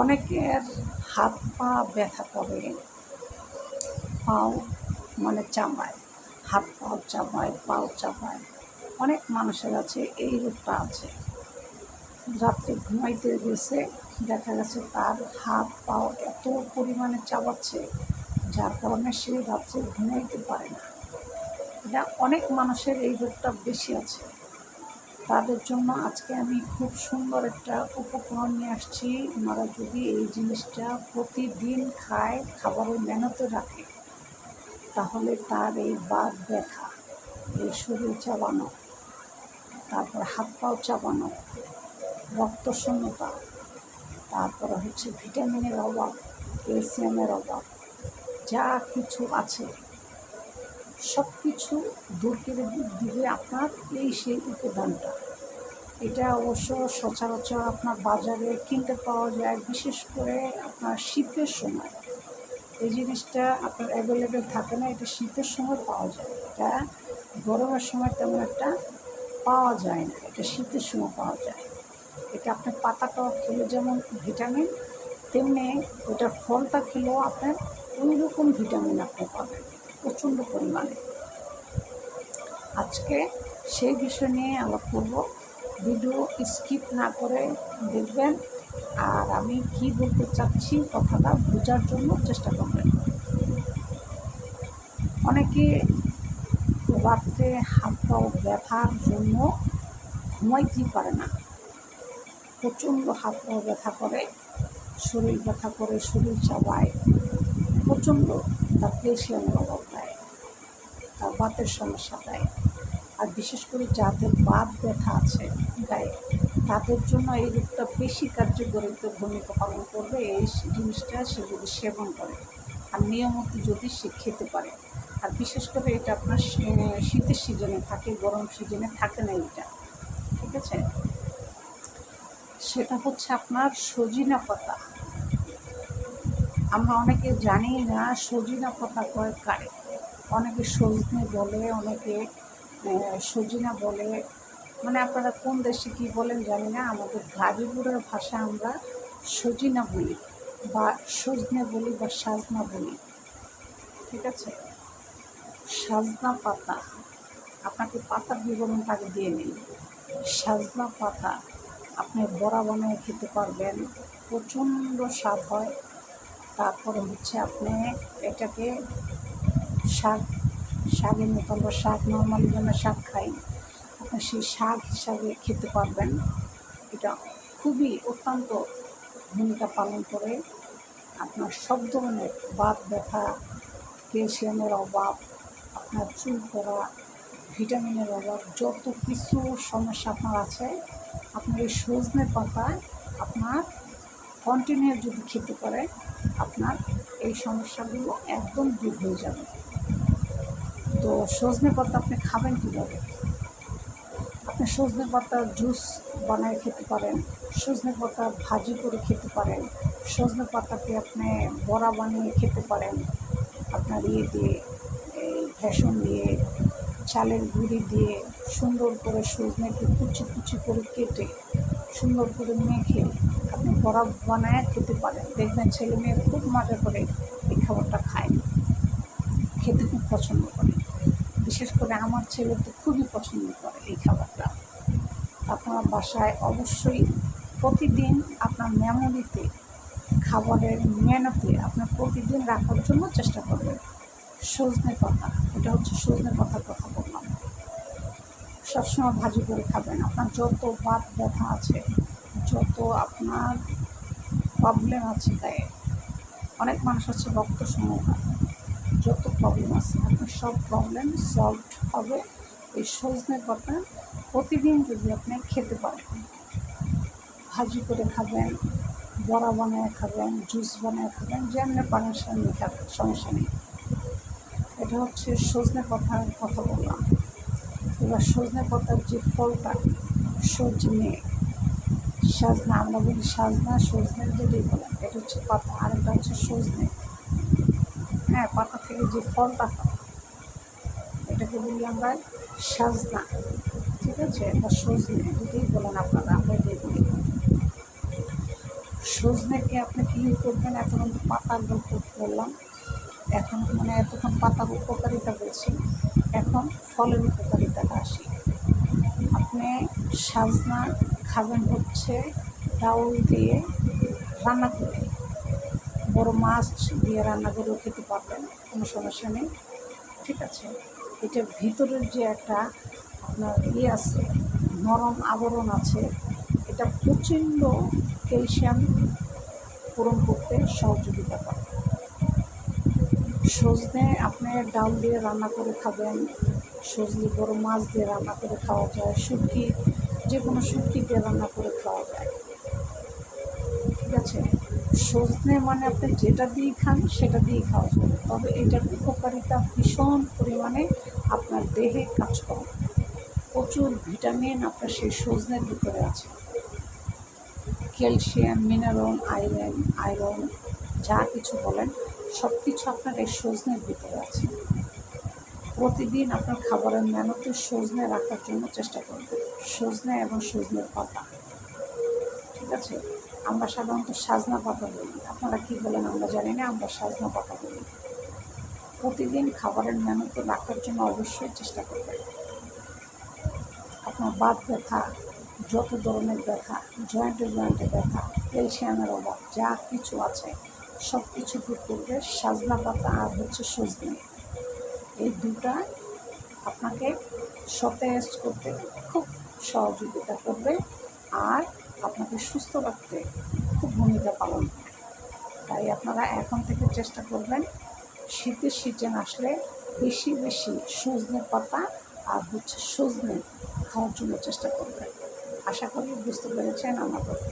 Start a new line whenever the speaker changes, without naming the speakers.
অনেকের হাত পা ব্যথা করে, পাও মানে চামায় হাত পাও চাপায় পাও চাপায় অনেক মানুষের আছে এই রোগটা আছে। রাত্রে ঘুমাইতে গেছে, দেখা গেছে তার হাত পাও এত পরিমাণে চাবাচ্ছে, যার কারণে সে রাত্রে ঘুমাইতে পারে না। এটা অনেক মানুষের এই রোগটা বেশি আছে। তাদের জন্য আজকে আমি খুব সুন্দর একটা উপকরণ নিয়ে আসছি। ওনারা যদি এই জিনিসটা প্রতিদিন খায়, খাবারের মেহনতে রাখে, তাহলে তার এই বাদ ব্যথা, এই শরীর চাবানো, তারপর হাত পাও চাবানো, রক্ত শূন্যতা, তারপরে হচ্ছে ভিটামিনের অভাব, ক্যালসিয়ামের অভাব, যা কিছু আছে সব কিছু দূর করে দিবে আপনার এই সেই উপাদানটা। এটা অবশ্য সচরাচর আপনার বাজারে কিনতে পাওয়া যায়, বিশেষ করে আপনার শীতের সময়। এই জিনিসটা আপনার অ্যাভেলেবেল থাকে না, এটা শীতের সময় পাওয়া যায়। এটা গরমের সময় তেমন একটা পাওয়া যায় না, এটা শীতের সময় পাওয়া যায়। এটা আপনার পাতাটাও খেলে যেমন ভিটামিন তেমনি ওটার ফলটা খেলেও আপনার ওই রকম ভিটামিন আপনি পাবেন। প্রচণ্ড পরিমাণে। আজকে সেই বিষয় নিয়ে আলাপ করব ভিডিও স্কিপ না করে দেখবেন। আর আমি কি বলতে চাচ্ছি কথাটা বোঝার জন্য চেষ্টা করবেন। অনেকে রাত্রে হাত পাও ব্যথার জন্য ঘুমাইতেই পারে না। প্রচণ্ড হাত পাও ব্যথা করে, শরীর ব্যথা করে, শরীর চাবায়। প্রচণ্ড তার ক্যালসিয়ামের অভাব। তার বাতের সমস্যা দেয়। আর বিশেষ করে যাদের বাত ব্যথা আছে গায়ে, তাদের জন্য এই রূপটা বেশি কার্যকরিত ভূমিকা পালন করবে এই জিনিসটা সে যদি সেবন করে। আর নিয়মিত যদি সে খেতে পারে। আর বিশেষ করে এটা আপনার শীতের সিজনে থাকে, গরম সিজনে থাকে না এটা। ঠিক আছে? সেটা হচ্ছে আপনার সজিনা পাতা। আমরা অনেকে জানি না সজিনা পাতা কয় কারে। অনেকে সজনে বলে, অনেকে সজিনা বলে। মানে আপনারা কোন দেশে কী বলেন জানি না। আমাদের গাজীপুরের ভাষা আমরা সজিনা বলি বা সজনে বলি বা সাজনা বলি। ঠিক আছে? সাজনা পাতা। আপনাকে পাতার বিবরণটা আগে দিয়ে নিন সাজনা পাতা। আপনি বড়া বানিয়ে খেতে পারবেন। প্রচণ্ড স্বাদ হয়। তারপরে হচ্ছে আপনি এটাকে শাক, শাকের মতো আমরা শাক নর্মালি যেন শাক খাই। আপনি সেই শাক হিসাবে খেতে পারবেন। এটা খুবই অত্যন্ত ভূমিকা পালন করে। আপনার সব ধরনের বাত ব্যথা, ক্যালসিয়ামের অভাব, আপনার চুল পড়া, ভিটামিনের অভাব, যত কিছু সমস্যা আপনার আছে, আপনার এই সজনে পাতায় আপনার কন্টিনিউ যদি খেতে পারে আপনার এই সমস্যাগুলো একদম দূর হয়ে যাবে। তো সজনে পাতা আপনি খাবেন কীভাবে? আপনি সজনে পাতার জুস বানায় খেতে পারেন, সজনে পাতা ভাজি করে খেতে পারেন, সজনে পাতাকে আপনি বড়া বানিয়ে খেতে পারেন। আপনার ইয়ে দিয়ে, এই ভেষণ দিয়ে, চালের গুঁড়ি দিয়ে সুন্দর করে সজনেকে কুচি কুচি করে কেটে, সুন্দর করে মেখে আপনি বড়া বানায় খেতে পারেন। দেখবেন ছেলে মেয়ে খুব মজা করে এই খাবারটা খায়। খেতে খুব পছন্দ করে। বিশেষ করে আমার ছেলে তো খুবই পছন্দ করে এই খাবারটা। আপনার বাসায় অবশ্যই প্রতিদিন আপনার মেমোরিতে খাবারের মেনুতে আপনার প্রতিদিন রাখার জন্য চেষ্টা করবেন। সজনে পাতা, এটা হচ্ছে সজনে পাতার কথা বললাম। সবসময় ভাজি করে খাবেন। আপনার যত বাত ব্যথা আছে, যত আপনার প্রবলেম আছে গায়ে, অনেক মানুষ আছে রক্ত সমস্যা যত প্রবলেম আছে, আপনার সব প্রবলেম সলভ হবে। এই সজনে পাতা প্রতিদিন যদি আপনি খেতে পারেন, ভাজি করে খাবেন, বড়া বানিয়ে খাবেন, জুস বানিয়ে খাবেন, যেমনি পারেন সেমনি খাবেন, সমস্যা নেই। এটা হচ্ছে সজনে পাতার কথা বললাম। এবার সজনে পাতার যে ফলটা, সজনে সাজনা, আমরা বলি সাজনা, সজনে যেটাই বলেন, এটা হচ্ছে পাতা, আরেকটা হচ্ছে সজনে। হ্যাঁ পাতা থেকে যে ফলটা হয় এটাকে বলি আমরা সাজনা। ঠিক আছে? বা সজনে যেটাই বলেন আপনারা, আমরা বলি। সজনেকে আপনি কী করবেন, এতক্ষণ পাতার গল্প বললাম। এখন মানে এতক্ষণ পাতার উপকারিতা বলছি। এখন ফলের উপকারিতাটা আসি। আপনি সাজনা খাবেন হচ্ছে ডাউল দিয়ে রান্না করে বড় মাছ, দিয়ে রান্না করেও খেতে পারবেন, কোনো সমস্যা নেই। ঠিক আছে? এটা ভিতরের যে একটা আপনার ইয়ে আছে, নরম আবরণ আছে, এটা প্রচণ্ড ক্যালসিয়াম পূরণ করতে সহযোগিতা করে। সজনে আপনি ডাল দিয়ে রান্না করে খাবেন, সজনে বড় মাছ দিয়ে রান্না করে খাওয়া যায়, শুটকি যে কোনো শুটকি দিয়ে রান্না করে খাওয়া যায়। ঠিক আছে? সজনে মানে আপনি যেটা দিয়ে খান, সেটা দিয়ে খাওয়া যাবে। তবে এটার উপকারিতা ভীষণ পরিমাণে আপনার দেহে কাজ করে। প্রচুর ভিটামিন আপনার সেই সজনের ভিতরে আছে। ক্যালসিয়াম, মিনারেল, আয়রন আয়রন, যা কিছু বলেন সব কিছু আপনার এই সজনের ভিতরে আছে। প্রতিদিন আপনার খাবারের মেনুতে সজনে রাখার জন্য চেষ্টা করবেন। সজনে এবং সজনের পাতা। ঠিক আছে? আমরা সাধারণত সাজনা পাতা বলি। আপনারা কী বলেন আমরা জানি না, আমরা সাজনা পাতা বলি। প্রতিদিন খাবারের মেনুতে রাখার জন্য অবশ্যই চেষ্টা করবেন। আপনার বাত ব্যথা, যত ধরনের ব্যথা জয়েন্টে জয়েন্টে ব্যথা ক্যালসিয়ামের অভাব, যা কিছু আছে সব কিছু দূর করবে। সাজনা পাতা আর হচ্ছে সজনে। এই দুটা আপনাকে সতেজ করতে, খুব সহযোগিতা করবে। আর আপনাকে সুস্থ রাখতে খুব ভূমিকা পালন করে। তাই আপনারা এখন থেকে চেষ্টা করবেন শীতের সিজন আসলে বেশি বেশি সজনে পাতা আর হচ্ছে সজনে খাওয়ার জন্য চেষ্টা করবেন। আশা করি বুঝতে পেরেছেন আমার কথা।